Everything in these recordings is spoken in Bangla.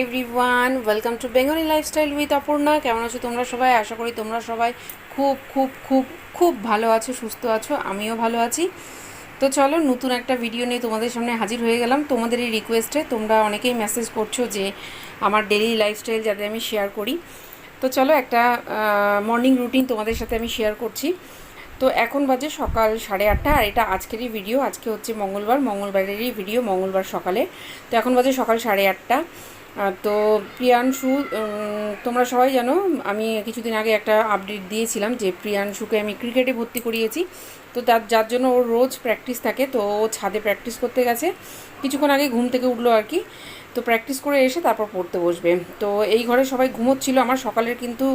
Everyone welcome to Bengali lifestyle with Aparna কেমন আছো তোমরা সবাই? আশা করি তোমরা সবাই খুব খুব খুব খুব ভালো আছো, সুস্থ আছো। আমিও ভালো আছি। তো চলো, নতুন একটা ভিডিও নিয়ে তোমাদের সামনে হাজির হয়ে গেলাম। তোমাদের এই রিকোয়েস্টে তোমরা অনেকেই মেসেজ করছ যে আমার ডেলি লাইফস্টাইল যাতে আমি শেয়ার করি। তো চলো, একটা মর্নিং রুটিন তোমাদের সাথে আমি শেয়ার করছি। তো এখন বাজে সকাল সাড়ে আটটা, আর এটা আজকেরই ভিডিও আজকে হচ্ছে মঙ্গলবার। মঙ্গলবারেরই ভিডিও মঙ্গলবার সকালে। তো এখন বাজে সকাল সাড়ে আটটা। তো প্রিয়াংশু তোমরা সবাই জানো, আমি কিছুদিন আগে একটা আপডেট দিয়েছিলাম যে প্রিয়াংশুকে আমি ক্রিকেটে ভর্তি করিয়েছি। তো তার, যার জন্য ওর রোজ প্র্যাকটিস থাকে, তো ও ছাদে প্র্যাকটিস করতে গেছে। কিছুক্ষণ আগে ঘুম থেকে উঠল আর কি। তো প্র্যাকটিস করে এসে তারপর পড়তে বসবে। তো এই ঘরে সবাই ঘুমোচ্ছিল। আমার সকালের কিন্তু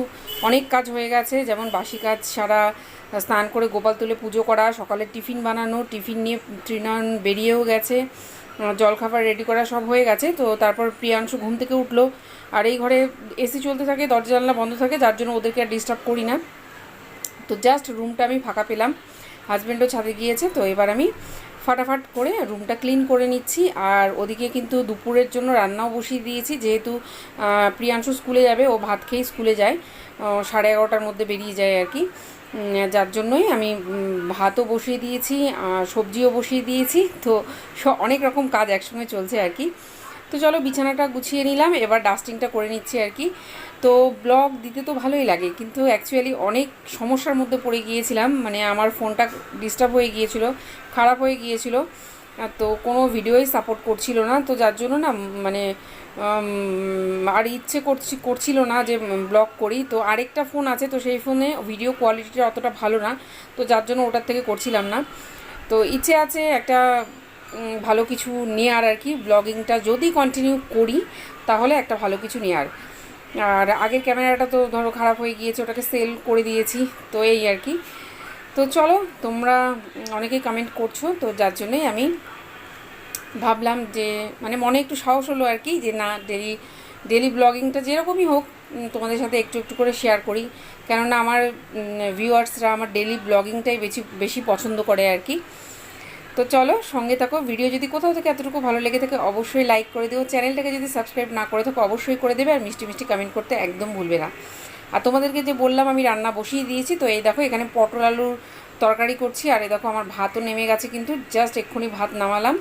অনেক কাজ হয়ে গেছে, যেমন বাসি কাজ সারা স্নান করে গোপাল তুলে পুজো করা, সকালে টিফিন বানানো, টিফিন নিয়ে তৃণায়ন বেরিয়েও গেছে। জলখাবার রেডি করা সব হয়ে গেছে, তো তারপর প্রিয়াংশু ঘুম থেকে উঠল। আর এই ঘরে এসি চলতে থাকে, দরজা জানলা বন্ধ থাকে, যার জন্য ওদেরকে আর ডিস্টার্ব করি না। তো জাস্ট রুমটা আমি ফাঁকা পেলাম। হাজব্যান্ডও ছাদে গিয়েছে, তো এবার আমি ফাটাফাট করে রুমটা ক্লিন করে নিচ্ছি। আর ওদিকে কিন্তু দুপুরের জন্য রান্নাও বসিয়ে দিয়েছি, যেহেতু প্রিয়াংশু স্কুলে যাবে, ও ভাত খেয়েই স্কুলে যায়। সাড়ে এগারোটার মধ্যে বেরিয়ে যায় আর কি। যার জন্যই আমি ভাতও বসিয়ে দিয়েছি সবজিও বসিয়ে দিয়েছি। তো অনেক রকম কাজ একসঙ্গে চলছে আর কি। তো চলো বিছানাটা গুছিয়ে নিলাম, এবার ডাস্টিংটা করে নিচ্ছি আর কি। তো ব্লগ দিতে তো ভালোই লাগে, কিন্তু অ্যাকচুয়ালি অনেক সমস্যার মধ্যে পড়ে গিয়েছিলাম। মানে আমার ফোনটা ডিস্টার্ব হয়ে গিয়েছিল, খারাপ হয়ে গিয়েছিল। তো কোনো ভিডিওই সাপোর্ট করছিল না। তো যার জন্য না মানে আর ইচ্ছে করছি, করছিল না যে ব্লগ করি। তো আরেকটা ফোন আছে, তো সেই ফোনে ভিডিও কোয়ালিটিটা অতটা ভালো না। তো যার জন্য ওটার থেকে করছিলাম না। তো ইচ্ছে আছে একটা ভালো কিছু নেওয়ার আর কি। ব্লগিংটা যদি কন্টিনিউ করি, তাহলে একটা ভালো কিছু নেওয়ার আর আগের ক্যামেরাটা তো ধরো খারাপ হয়ে গিয়েছে, ওটাকে সেল করে দিয়েছি। তো এই আর কি। তো চলো, তোমরা অনেকেই কমেন্ট করছ, তো যার জন্যই আমি ভাবলাম যে মানে মনে একটু সাহস হলো আর কি যে, না, ডেলি ডেলি ব্লগিংটা যেরকমই হোক তোমাদের সাথে একটু একটু করে শেয়ার করি। কেননা আমার ভিউয়ার্সরা আমার ডেলি ব্লগিংটাই বেশি বেশি পছন্দ করে আর কি। তো চলো, সঙ্গে থাকো। ভিডিও যদি কোথাও থেকে এতটুকু ভালো লেগে থাকে, অবশ্যই লাইক করে দেবো চ্যানেলটাকে যদি সাবস্ক্রাইব না করে থাকো, অবশ্যই করে দেবে। আর মিষ্টি মিষ্টি কমেন্ট করতে একদম ভুলবে না। আর তোমাদেরকে যে বললাম, আমি রান্না বসিয়ে দিয়েছি, তো এই দেখো, এখানে পটল আলুর তরকারি করছি। আর এই দেখো, আমার ভাতও নেমে গেছে কিন্তু জাস্ট এক্ষুনি ভাত নামালাম।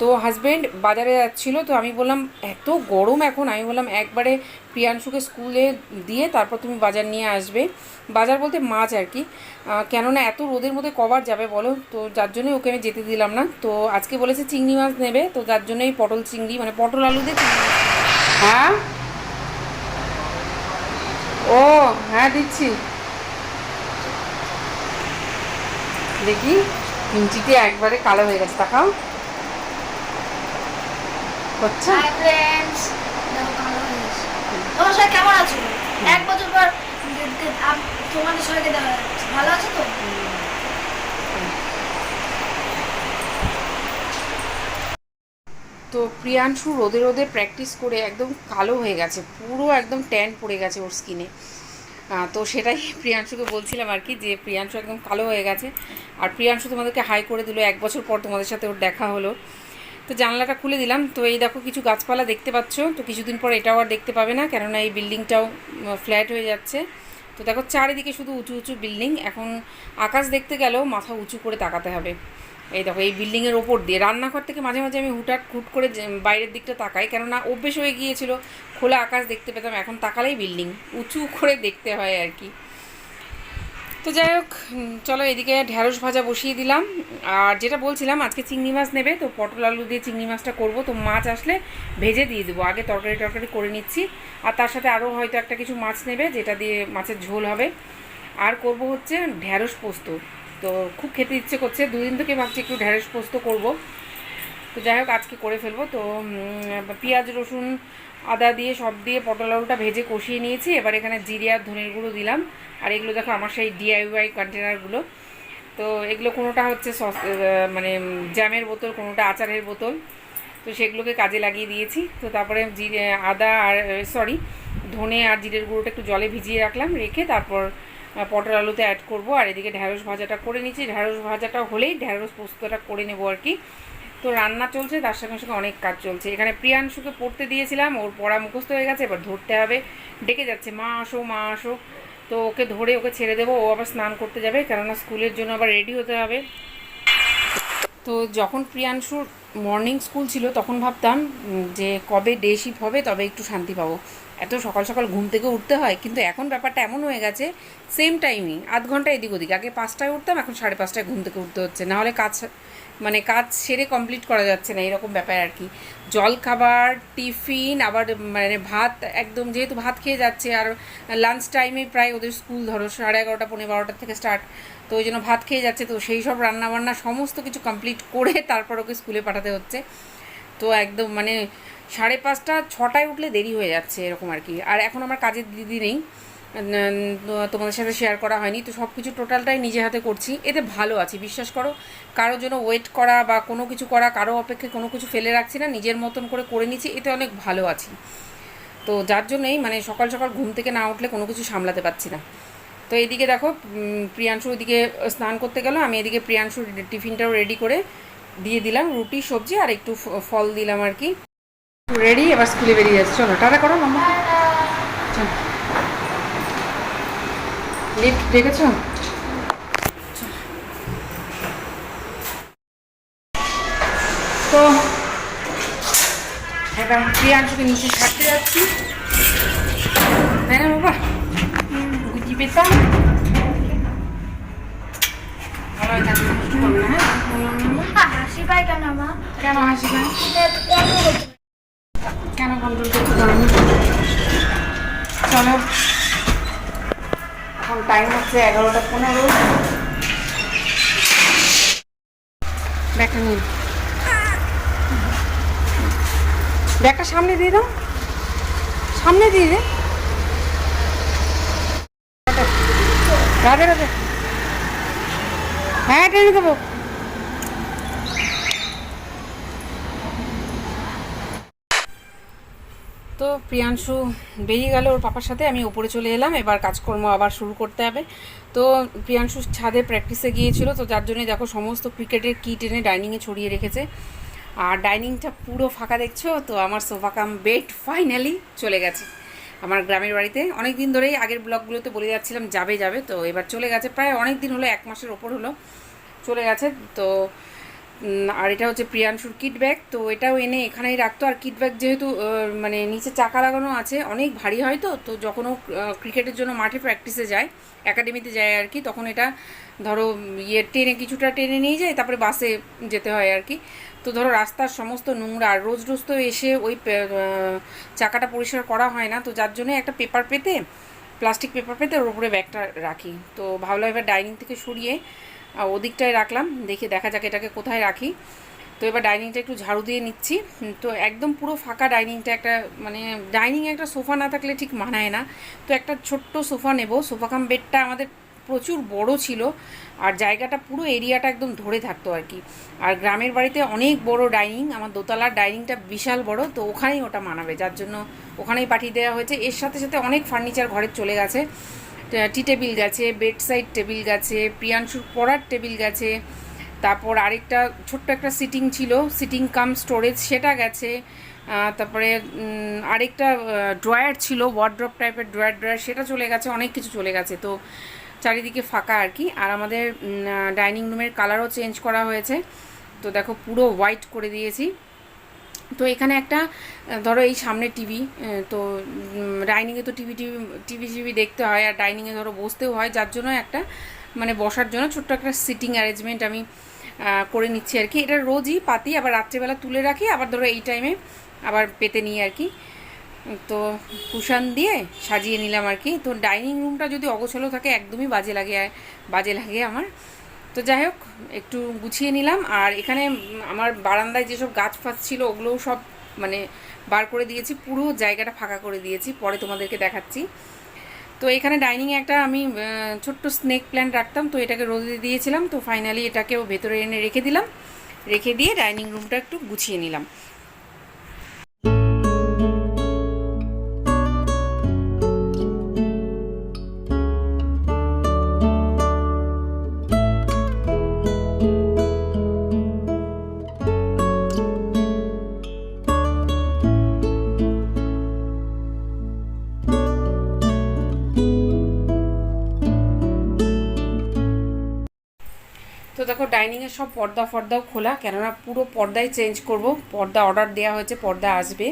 তো হাজব্যান্ড বাজারে যাচ্ছিল, তো আমি বললাম, এত গরম এখন। আমি বললাম, একবারে প্রিয়াংশুকে স্কুলে দিয়ে তারপর তুমি বাজার নিয়ে আসবে। বাজার বলতে মাছ আর কি। কেননা এত রোদের মধ্যে কবার যাবে বলো, তো যার জন্যই ওকে আমি যেতে দিলাম না। তো আজকে বলেছে চিংড়ি মাছ নেবে, তো যার জন্যই পটল চিংড়ি মানে পটল আলু দিয়ে চিংড়ি হ্যাঁ? ও হ্যাঁ দিচ্ছি। দেখি মিঞ্চিতে একবারে কালো হয়ে গেছে তাকাও হচ্ছে? হাই ফ্রেন্ডস দেখো কালো গেছে তোমার সবাই কেমন আছো? এক বছর পর দে- দে- আপ- তোমাদের সবাইকে দেখা যাচ্ছে ভালো আছো তো? তো প্রিয়াংশু রোদে রোদে প্র্যাকটিস করে একদম কালো হয়ে গেছে পুরো একদম ট্যান পড়ে গেছে ওর স্কিনে তো সেটাই প্রিয়াংশুকে বলছিলাম আর কি যে প্রিয়াংশু একদম কালো হয়ে গেছে। আর প্রিয়াংশু তোমাদেরকে হাই করে দিল এক বছর পর তোমাদের সাথে ওর দেখা হলো। তো জানলাটা খুলে দিলাম। তো এই দেখো কিছু গাছপালা দেখতে পাচ্ছ। তো কিছুদিন পর এটাও আর দেখতে পাবে না, কেননা এই বিল্ডিংটাও ফ্ল্যাট হয়ে যাচ্ছে। তো দেখো চারিদিকে শুধু উঁচু উঁচু বিল্ডিং। এখন আকাশ দেখতে গেলেও মাথা উঁচু করে তাকাতে হবে। এই দেখো, এই বিল্ডিংয়ের ওপর দিয়ে। রান্নাঘর থেকে মাঝে মাঝে আমি হুটাট হুট করে বাইরের দিকটা তাকাই, কেননা অভ্যেস হয়ে গিয়েছিল। খোলা আকাশ দেখতে পেতাম, এখন তাকালেই বিল্ডিং। উঁচু করে দেখতে হয় আর কি। তো যাই হোক চলো এদিকে ঢ্যাঁড়স ভাজা বসিয়ে দিলাম। আর যেটা বলছিলাম, আজকে চিংড়ি মাছ নেবে, তো পটল আলু দিয়ে চিংড়ি মাছটা করব। তো মাছ আসলে ভেজে দিয়ে দেবো। আগে তরকারি টরকারি করে নিচ্ছি। আর তার সাথে আরও হয়তো একটা কিছু মাছ নেবে, যেটা দিয়ে মাছের ঝোল হবে। আর করব হচ্ছে ঢ্যাঁড়স পোস্ত। তো খুব খেতে ইচ্ছে করছে। দুদিন থেকে ভাবছি একটু ঢ্যাঁড়স পোস্ত করব। তো যাই হোক, আজকে করে ফেলব। তো পেঁয়াজ, রসুন আদা দিয়ে, সব দিয়ে পটল আলুটা ভেজে কষিয়ে নিয়েছি। এবার এখানে জিরে আর ধনের গুঁড়ো দিলাম। আর এগুলো দেখো আমার সেই ডিআইওয়াই কন্টেনারগুলো তো এগুলো কোনোটা হচ্ছে সস মানে জ্যামের বোতল, কোনোটা আচারের বোতল। তো সেগুলোকে কাজে লাগিয়ে দিয়েছি। তো তারপরে জিরে, আদা আর সরি ধনে আর জিরের গুঁড়োটা একটু জলে ভিজিয়ে রাখলাম, রেখে তারপর পটল আলুতে অ্যাড করব। আর এদিকে ঢ্যাঁড়স ভাজাটা করে নিচ্ছি। ঢ্যাঁড়স ভাজাটা হলেই ঢ্যাঁড়স পোস্তটা করে নেব আর কি। তো রান্না চলছে, তার সঙ্গে সঙ্গে অনেক কাজ চলছে। এখানে প্রিয়াংশুকে পড়তে দিয়েছিলাম, ওর পড়া মুখস্থ হয়ে গেছে, এবার ধরতে হবে। ডেকে যাচ্ছে, মা আসো মা আসো। তো ওকে ধরে ওকে ছেড়ে দেবো, ও আবার স্নান করতে যাবে, কেননা স্কুলের জন্য আবার রেডি হতে হবে। তো যখন প্রিয়াংশুর মর্নিং স্কুল ছিল, তখন ভাবতাম যে কবে ডে শিফট হবে, তবে একটু শান্তি পাবো। এত সকাল সকাল ঘুম থেকে উঠতে হয়, কিন্তু এখন ব্যাপারটা এমন হয়ে গেছে সেম টাইমই আধ ঘণ্টা এদিক ওদিক। আগে পাঁচটায় উঠতাম, এখন সাড়ে পাঁচটায় ঘুম থেকে উঠতে হচ্ছে, নাহলে কাজ মানে কাজ সেরে কমপ্লিট করা যাচ্ছে না, এরকম ব্যাপার আর কি। জল খাবার, টিফিন, আবার মানে ভাত, একদম যেহেতু ভাত খেয়ে যাচ্ছে, আর লাঞ্চ টাইমে প্রায় ওদের স্কুল ধরো সাড়ে এগারোটা পনেরো বারোটার থেকে স্টার্ট তো ওই জন্য ভাত খেয়ে যাচ্ছে, তো সেই সব রান্নাবান্না সমস্ত কিছু কমপ্লিট করে তারপর ওকে স্কুলে পাঠাতে হচ্ছে। তো একদম মানে সাড়ে পাঁচটা, ছটায় উঠলে দেরি হয়ে যাচ্ছে, এরকম আর কি। আর এখন আমার কাজের দিদি নেই তোমাদের সাথে শেয়ার করা হয়নি। তো সব কিছু টোটালটাই নিজে হাতে করছি। এতে ভালো আছি, বিশ্বাস করো। কারোর জন্য ওয়েট করা বা কোনো কিছু করা, কারও অপেক্ষায় কোনো কিছু ফেলে রাখছি না, নিজের মতন করে করে নিচ্ছি, এতে অনেক ভালো আছি। তো যার জন্যই মানে সকাল সকাল ঘুম থেকে না উঠলে কোনো কিছু সামলাতে পারছি না। তো এদিকে দেখো প্রিয়াংশু ওদিকে স্নান করতে গেল। আমি এদিকে প্রিয়াংশুর টিফিনটাও রেডি করে দিয়ে দিলাম, রুটি, সবজি আর একটু ফল দিলাম আর কি। রেডি এবার স্কুলে বেরিয়ে যাচ্ছে। চলো, টাটা করো, মাম্মা। চলো। লিফট দেখেছ? তো এবার প্রিয়াংশুকে নিচে ছাড়তে যাচ্ছি। তাই না বাবা গুজি পেতাম হাসি পায় কেন মা? কেন হাসি হচ্ছে। কেন কন্ট্রোল করতে পারো চলো। এখন টাইম হচ্ছে এগারোটা পনেরো। ব্যাগটা নিন। ব্যাগটা সামনে দিয়ে দাও। সামনে দিয়ে দে। রাধে রাধে। হ্যাঁ টেনে দেবো। তো প্রিয়াংশু বেরিয়ে গেল ওর পাপার সাথে, আমি ওপরে চলে এলাম, এবার কাজকর্ম আবার শুরু করতে হবে। তো প্রিয়াংশু ছাদে প্র্যাকটিসে গিয়েছিল, তো যার জন্যই দেখো সমস্ত ক্রিকেটের কিট এনে ডাইনিংয়ে ছড়িয়ে রেখেছে। আর ডাইনিংটা পুরো ফাঁকা দেখছ, তো আমার সোফা কাম বেড ফাইনালি চলে গেছে। আমার গ্রামের বাড়িতে অনেক দিন ধরেই আগের ব্লগগুলোতে বলে যাচ্ছিলাম, যাবে যাবে, তো এবার চলে গেছে। প্রায় অনেক দিন হলো, এক মাসের ওপর হলো, চলে গেছে। তো আর এটা হচ্ছে প্রিয়াংশুর কিট ব্যাগ তো এটাও এনে এখানেই রাখতো। আর কিট ব্যাগ যেহেতু মানে নিচে চাকা লাগানো আছে, অনেক ভারী হয় তো তো যখন ও ক্রিকেটের জন্য মাঠে প্র্যাকটিসে যায় একাডেমিতে যায় আর কি, তখন এটা ধরো ইয়ে টেনে, কিছুটা টেনে নিয়ে যায়, তারপরে বাসে যেতে হয় আর কি। তো ধরো রাস্তার সমস্ত নোংরা, আর রোজ রোজ তো এসে ওই চাকাটা পরিষ্কার করা হয় না, তো যার জন্য একটা পেপার পেতে প্লাস্টিক পেপার পেতে ওর উপরে ব্যাগটা রাখি। তো ভাবলাম এবার ডাইনিং থেকে সরিয়ে আহ, ওদিকটায় রাখলাম দেখে দেখা যাক এটাকে কোথায় রাখি। তো এবার ডাইনিংটা একটু ঝাড়ু দিয়ে নিচ্ছি। তো একদম পুরো ফাঁকা ডাইনিংটা একটা মানে ডাইনিংয়ে একটা সোফা না থাকলে ঠিক মানায় না। তো একটা ছোট্ট সোফা নেব। সোফা কাম বেডটা আমাদের প্রচুর বড় ছিল আর জায়গাটা পুরো এরিয়াটা একদম ধরে থাকতো আর কি। আর গ্রামের বাড়িতে অনেক বড় ডাইনিং আমার দোতলার ডাইনিংটা বিশাল বড় তো ওখানেই ওটা মানাবে। যার জন্য ওখানেই পাঠিয়ে দেওয়া হয়েছে। এর সাথে সাথে অনেক ফার্নিচার ঘরে চলে গেছে। টি টেবিল গেছে বেড সাইড টেবিল গেছে, প্রিয়াংশুর পড়ার টেবিল গেছে, তারপর আরেকটা ছোট্ট একটা সিটিং ছিল, সিটিং কাম স্টোরেজ সেটা গেছে তারপরে আরেকটা ড্রয়ার ছিল ওয়ার্ড্রপ টাইপের ড্রয়ার ড্রয়ার সেটা চলে গেছে, অনেক কিছু চলে গেছে, তো চারিদিকে ফাঁকা আর কি, আর আমাদের ডাইনিং রুমের কালারও চেঞ্জ করা হয়েছে, তো দেখো পুরো হোয়াইট করে দিয়েছি। তো এখানে একটা ধরো এই সামনে টিভি তো ডাইনিংয়ে তো টিভি টিভি টিভি টিভি দেখতে হয় আর ডাইনিংয়ে ধরো বসতেও হয়। যার জন্য একটা মানে বসার জন্য ছোট্ট একটা সিটিং অ্যারেঞ্জমেন্ট আমি করে নিচ্ছি আর কি। এটা রোজই পাতি, আবার রাত্রেবেলা তুলে রাখি, আবার ধরো এই টাইমে আবার পেতে নিই আর কি। তো কুশান দিয়ে সাজিয়ে নিলাম আর কি। তো ডাইনিং রুমটা যদি অগোছালো থাকে, একদমই বাজে লাগে বাজে লাগে আমার। তো যাই হোক, একটু গুছিয়ে নিলাম। আর এখানে আমার বারান্দায় যেসব গাছ ফাছ ছিল, ওগুলোও সব মানে বার করে দিয়েছি। পুরো জায়গাটা ফাঁকা করে দিয়েছি। পরে তোমাদেরকে দেখাচ্ছি। তো এখানে ডাইনিংয়ে একটা আমি ছোট্ট স্নেক প্ল্যান্ট রাখতাম। তো এটাকে রোদে দিয়েছিলাম। তো ফাইনালি এটাকেও ভেতরে এনে রেখে দিলাম। রেখে দিয়ে ডাইনিং রুমটা একটু গুছিয়ে নিলাম। দেখো ডাইনিংয়ের সব পর্দা ফর্দাও খোলা, কেননা পুরো পর্দাই চেঞ্জ করব। পর্দা অর্ডার দেওয়া হয়েছে, পর্দা আসবে।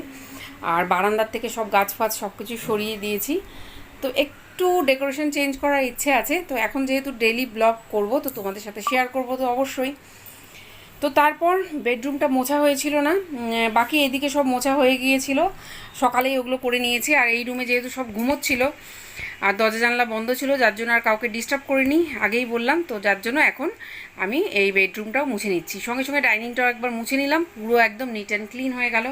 আর বারান্দার থেকে সব গাছ ফাছ সব কিছু সরিয়ে দিয়েছি। তো একটু ডেকোরেশন চেঞ্জ করার ইচ্ছে আছে। তো এখন যেহেতু ডেলি ব্লগ করব, তো তোমাদের সাথে শেয়ার করব তো অবশ্যই। তো তারপর বেডরুমটা মোছা হয়েছিল না। বাকি এদিকে সব মোছা হয়ে গিয়েছিল। সকালেই ওগুলো করে নিয়েছি। আর এই রুমে যেহেতু সব ঘুমোচ্ছিল আর দরজা জানলা বন্ধ ছিল, যার জন্য আর কাউকে ডিস্টার্ব করিনি। আগেই বললাম, তো যার জন্য এখন আমি এই বেডরুমটাও মুছে নিচ্ছি। সঙ্গে সঙ্গে ডাইনিংটাও একবার মুছে নিলাম, পুরো একদম নিট অ্যান্ড ক্লিন হয়ে গেল।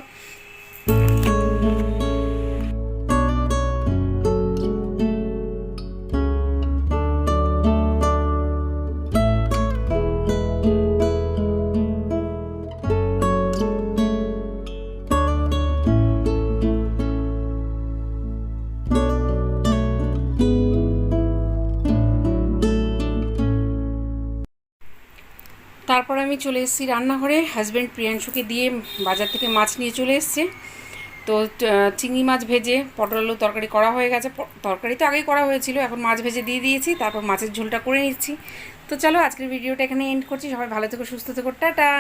তারপর আমি চলে এসেছি রান্নাঘরে। হাজব্যান্ড প্রিয়াংশুকে দিয়ে বাজার থেকে মাছ নিয়ে চলে এসছে। তো চিংড়ি মাছ ভেজে, পটল তরকারি করা হয়ে গেছে। তরকারি তো আগেই করা হয়েছিল, এখন মাছ ভেজে দিয়ে দিয়েছি, তারপর মাছের ঝোলটা করে নিচ্ছি। তো চলো, আজকের ভিডিওটা এখানে এন্ড করছি। সবাই ভালো থেকো, সুস্থ থেকো, টাটা!